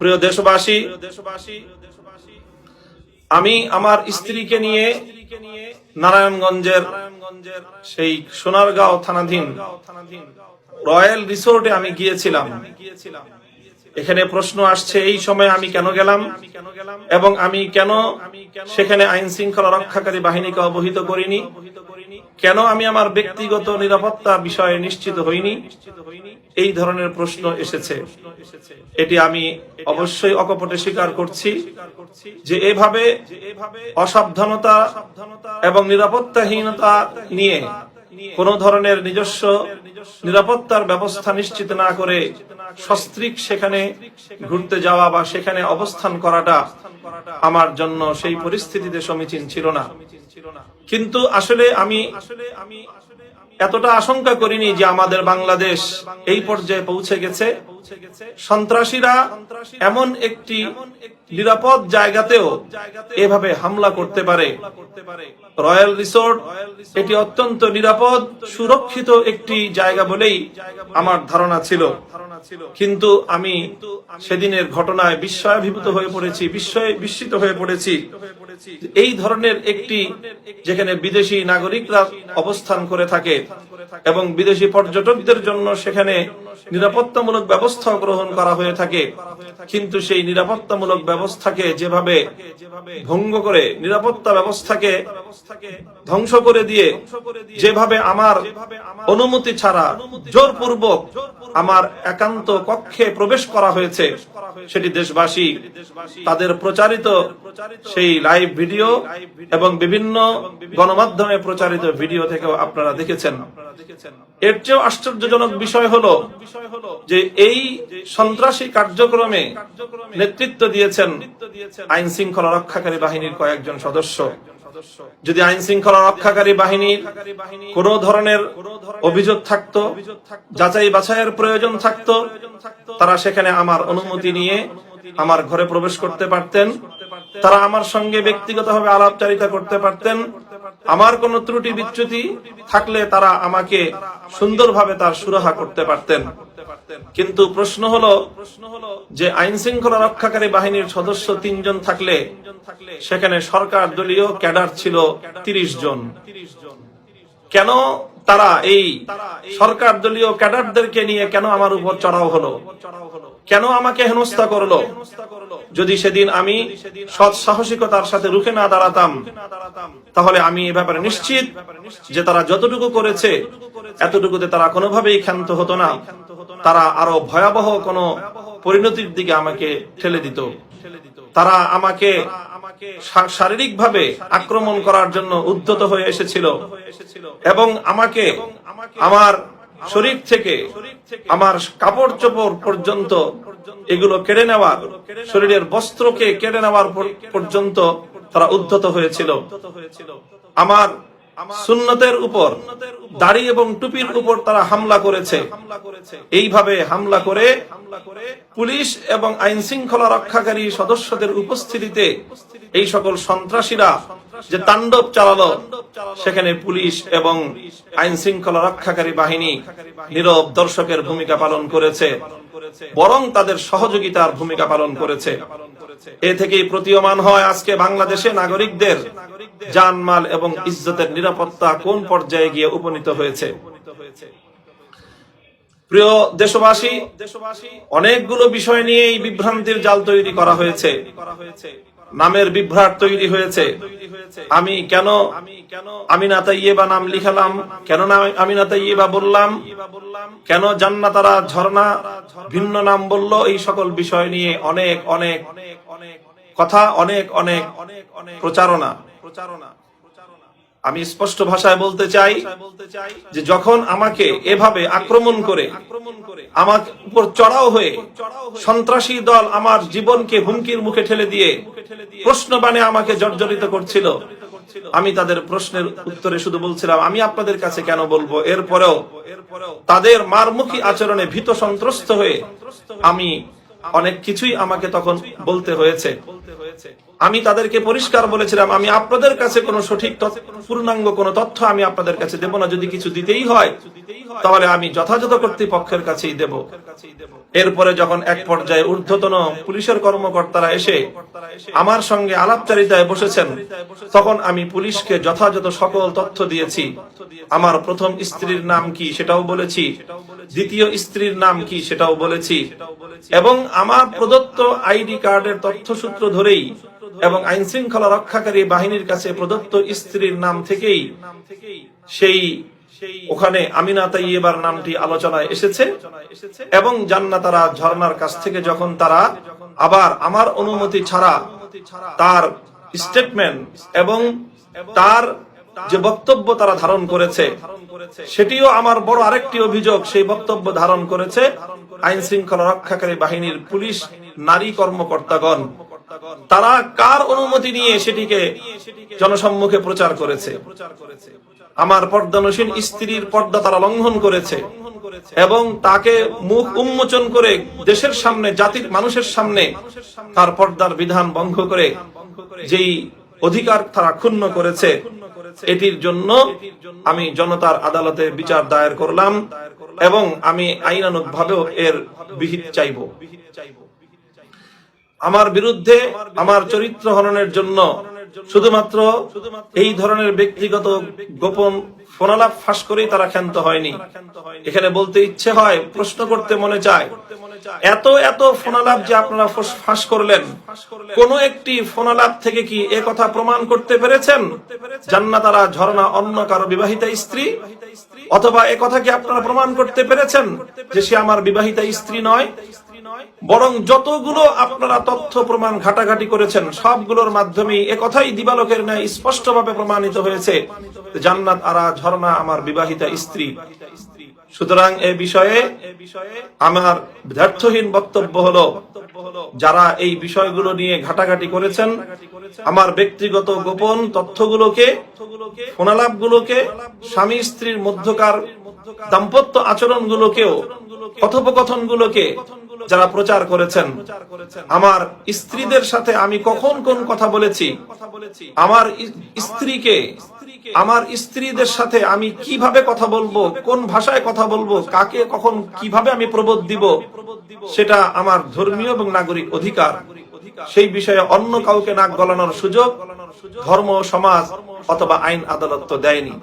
প্রিয় দেশবাসী, আমি আমার স্ত্রীকে নিয়ে নারায়ণগঞ্জের সেই সোনারগাঁও থানাধীন রয়্যাল রিসোর্টে আমি গিয়েছিলাম। এখানে প্রশ্ন আসছে, এই সময় আমি কেন গেলাম? এবং আমি কেন সেখানে আইন শৃঙ্খলা রক্ষাকারী বাহিনীকে অবহিত করিনি? কেন আমি আমার ব্যক্তিগত নিরাপত্তা বিষয়ে নিশ্চিত হইনি? এই ধরনের প্রশ্ন এসেছে। এটি আমি অবশ্যই অকপটে স্বীকার করছি যে এভাবে অসাবধানতা এবং নিরাপত্তাহীনতা নিয়ে কোন ধরনের নিজস্ব নিরাপত্তার ব্যবস্থা নিশ্চিত না করে সস্ত্রীক সেখানে ঘুরতে যাওয়া বা সেখানে অবস্থান করাটা আমার জন্য সেই পরিস্থিতিতে সমীচীন ছিল না। কিন্তু আসলে আমি আসলে আমি এতটা আশঙ্কা করিনি যে আমাদের বাংলাদেশ এই পর্যায়ে পৌঁছে গেছে। সন্ত্রাসীরা এমন একটি নিরাপদ জায়গাতেও এভাবে হামলা করতে পারে। রয়্যাল রিসোর্ট এটি অত্যন্ত নিরাপদ, সুরক্ষিত একটি জায়গা বলেই আমার ধারণা ছিল। কিন্তু আমি সেদিনের ঘটনায় বিস্ময়াভিভূত হয়ে পড়েছি, বিস্ময়ে বিস্মিত হয়ে পড়েছি। এই ধরনের একটি যেখানে বিদেশি নাগরিকরা অবস্থান করে থাকে এবং বিদেশি পর্যটকদের জন্য সেখানে নিরাপত্তামূলক ব্যবস্থা গ্রহণ করা হয়ে থাকে। কিন্তু সেই নিরাপত্তামূলক ব্যবস্থাকে যেভাবে ভঙ্গ করে, নিরাপত্তা ব্যবস্থাকে ধ্বংস করে দিয়ে, যেভাবে আমার অনুমতি ছাড়া জোরপূর্বক আমার একান্ত কক্ষে প্রবেশ করা হয়েছে, সেটি দেশবাসী, তাদের প্রচারিত সেই লাইভ ভিডিও এবং বিভিন্ন গণমাধ্যমে প্রচারিত ভিডিও থেকেও আপনারা দেখেছেন। এর চেয়েও আশ্চর্যজনক বিষয় হলো যে এই সন্ত্রাসী কার্যক্রমে নেতৃত্ব দিয়েছেন আইন শৃঙ্খলা রক্ষাকারী বাহিনীর কয়েকজন সদস্য। যদি আইন শৃঙ্খলা রক্ষাকারী বাহিনীর কোন ধরনের অভিযোগ থাকতো যাচাই বাছাইয়ের প্রয়োজন থাকতো তারা সেখানে আমার অনুমতি নিয়ে আমার ঘরে প্রবেশ করতে পারতেন। তারা আমার সঙ্গে ব্যক্তিগতভাবে আলাপচারিতা করতে পারতেন। আমার কোনো ত্রুটি বিচ্যুতি থাকলে তারা আমাকে সুন্দরভাবে তার সুরাহা করতে পারতেন। কিন্তু প্রশ্ন হলো যে আইন শৃঙ্খলা রক্ষাকারী বাহিনীর সদস্য তিনজন থাকলে সেখানে সরকার দলীয় ক্যাডার ছিল তিরিশ জন। কেন তারা এই সরকার দলীয় ক্যাডারদেরকে নিয়ে কেন আমার উপর চড়াও হলো? কেন আমাকে হেনস্থা করল? যদি সেদিন আমি সৎ সাহসিকতার সাথে রুখে না দাঁড়াতাম, তাহলে আমি এ ব্যাপারে নিশ্চিত যে তারা যতটুকু করেছে, এতটুকুতে তারা কোনোভাবেই ক্ষান্ত হতো না। তারা আরও ভয়াবহ কোন পরিণতির দিকে আমাকে ঠেলে দিত। তারা আমাকে শারীরিক ভাবে আক্রমণ করার জন্য উদ্যত হয়ে এসেছিল। এবং আমাকে আমার শরীর থেকে আমার কাপড় চোপড় পর্যন্ত এগুলো কেড়ে নেওয়ার শরীরের বস্ত্রকে কেড়ে নেওয়ার পর্যন্ত তারা উদ্ধত হয়েছিল। আমার সুন্নতের উপর দাড়ি এবং টুপির উপর তারা হামলা করেছে। এইভাবে হামলা করে পুলিশ এবং আইন শৃঙ্খলা রক্ষাকারী সদস্যদের উপস্থিতিতে এই সকল সন্ত্রাসীরা যে তাণ্ডব চালালো, সেখানে পুলিশ এবং আইন শৃঙ্খলা রক্ষাকারী বাহিনী নীরব দর্শকের ভূমিকা পালন করেছে, বরং তাদের সহযোগিতার ভূমিকা পালন করেছে। এ থেকেই প্রতীয়মান হয় আজকে বাংলাদেশে নাগরিকদের জানমাল এবং ইজ্জতের নিরাপত্তা কোন পর্যায়ে গিয়ে উপনীত হয়েছে। প্রিয় দেশবাসী দেশবাসী, অনেকগুলো বিষয় নিয়ে এই বিভ্রান্তির জাল তৈরি করা হয়েছে। নামের বিভ্রাট তৈরি হয়েছে। আমি কেন আমি না তাইয়েবা নাম লিখালাম? কেন না আমি না তাইয়েবা বললাম? কেন জান্নাতারা ঝর্ণা ভিন্ন নাম বলল? এই সকল বিষয় নিয়ে অনেক অনেক অনেক অনেক কথা, অনেক অনেক অনেক অনেক প্রচারণা প্রচারণা। আমি স্পষ্ট ভাষায় বলতে চাই যে যখন আমাকে এভাবে আক্রমণ করে, আমার উপর চড়াও হয়ে সন্ত্রাসী দল আমার জীবনকে হুমকির মুখে ঠেলে দিয়ে প্রশ্ন বানে আমাকে জর্জরিত করছিল, আমি তাদের প্রশ্নের উত্তরে শুধু বলছিলাম, আমি আপনাদের কাছে কেন বলব? এরপরেও তাদের মারমুখী আচরণে ভীত সন্ত্রস্ত হয়ে আমি অনেক কিছুই আমাকে তখন বলতে হয়েছে। আমি তাদেরকে পরিষ্কার বলেছিলাম, আমি আপনাদের কাছে কোনো সঠিক তথ্য- পূর্ণাঙ্গ কোনো তথ্য আমি আপনাদের কাছে দেব না। যদি কিছু দিতেই হয়, তাহলে আমি যথাযথ কর্তৃপক্ষের কাছেই দেব। এরপরে যখন এক পর্যায়ে ঊর্ধ্বতন পুলিশের কর্মকর্তারা এসে আমার সঙ্গে আলাপচারিতায় বসেছেন, তখন আমি পুলিশকে যথাযথ সকল তথ্য দিয়েছি। আমার প্রথম স্ত্রীর নাম কি সেটাও বলেছি, দ্বিতীয় স্ত্রীর নাম কি সেটাও বলেছি, এবং আমার প্রদত্ত আইডি কার্ডের তথ্যসূত্র ধরেই এবং আইন শৃঙ্খলা রক্ষাকারী বাহিনীর কাছে প্রদত্ত স্ত্রীর নাম থেকেই সেই ওখানে আমিনা তাইয়েবার নামটি আলোচনায় এসেছে এবং জান্নাতারা ঝর্ণার কাছ থেকে যখন তারা আবার আমার অনুমতি ছাড়া তার স্টেটমেন্ট এবং তার যে বক্তব্য তারা ধারণ করেছে, সেটিও আমার বড় আরেকটি অভিযোগ, সেই বক্তব্য ধারণ করেছে আইন শৃঙ্খলা রক্ষাকারী বাহিনীর পুলিশ নারী কর্মকর্তাগণ। তারা কার অনুমতি নিয়ে সেটিকে জনসম্মুখে প্রচার করেছে? আমার পর্দানসীন স্ত্রীর পর্দা তারা লঙ্ঘন করেছে এবং তাকে মুখ উন্মোচন করে দেশের সামনে, জাতির মানুষের সামনে তার পর্দার বিধান ভঙ্গ করে যেই অধিকার তারা ক্ষুণ্ণ করেছে, এটির জন্য আমি জনতার আদালতে বিচার দায়ের করলাম এবং আমি আইনানুগ ভাবেও এর বিহিত চাইব। আমার বিরুদ্ধে আমার চরিত্র হননের জন্য শুধুমাত্র এই ধরনের ব্যক্তিগত গোপন ফোনালাপ ফাঁস করেই তারা ক্ষান্ত হয়নি। এখানে বলতে ইচ্ছে হয়, প্রশ্ন করতে মনে চায়, এত এত ফোনালাপ যে আপনারা ফস- করলেন, কোন একটি ফোনালাপ থেকে কি এ কথা প্রমাণ করতে পেরেছেন? জান্নাতারা, ঝর্ণা, অন্য কারও বিবাহিতা স্ত্রী? অথবা এ কথা কি আপনারা প্রমাণ করতে পেরেছেন যে সে আমার বিবাহিতা স্ত্রী নয়? বরং যতগুলো আপনারা তথ্য প্রমাণ ঘাটাঘাটি করেছেন, সবগুলোর মাধ্যমে এ কথাই দিবালোকের ন্যায় স্পষ্টভাবে প্রমাণিত হয়েছে। জান্নাত আরা ঝর্ণা আমার বিবাহিতা স্ত্রী। সুতরাং এ বিষয়ে আমার ব্যর্থহীন বক্তব্য হলো, যারা এই বিষয়গুলো নিয়ে ঘাটাঘাটি করেছেন, আমার ব্যক্তিগত গোপন তথ্যগুলোকে, ফোনালাপগুলোকে স্বামী স্ত্রীর মধ্যকার দাম্পত্য আচরণগুলোকেও, কথোপকথনগুলোকে যারা প্রচার করেছেন, আমার স্ত্রীদের সাথে আমি কখন কোন কথা বলেছি, আমার স্ত্রীকে, আমার স্ত্রীদের সাথে আমি কীভাবে কথা বলব, কোন ভাষায় কথা বলব, কাকে কখন কীভাবে আমি প্রবোধ দিব, সেটা আমার ধর্মীয় এবং নাগরিক অধিকার। সেই বিষয়ে অন্য কাউকে নাক গলানোর সুযোগ ধর্ম সমাজ অথবা আইন আদালত তো দেয়নি।